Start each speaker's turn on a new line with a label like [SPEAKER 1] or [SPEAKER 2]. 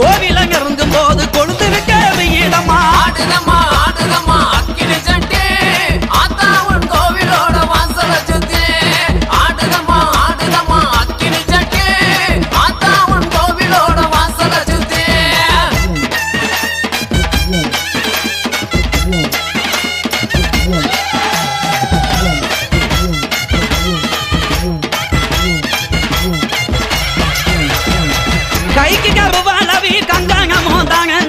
[SPEAKER 1] கோவிலம் இறங்கும் போது கொழுந்து விட்ட வீடமா
[SPEAKER 2] ஆடுதமா ஆடுதமா அக்கினி கோவிலோட வாசல சுத்தி. ஆடுதமா ஆடுதமா அக்கினி சட்டி. கோவிலோட வாசல சுத்தி.
[SPEAKER 1] கைக்கு கருவா தாங்க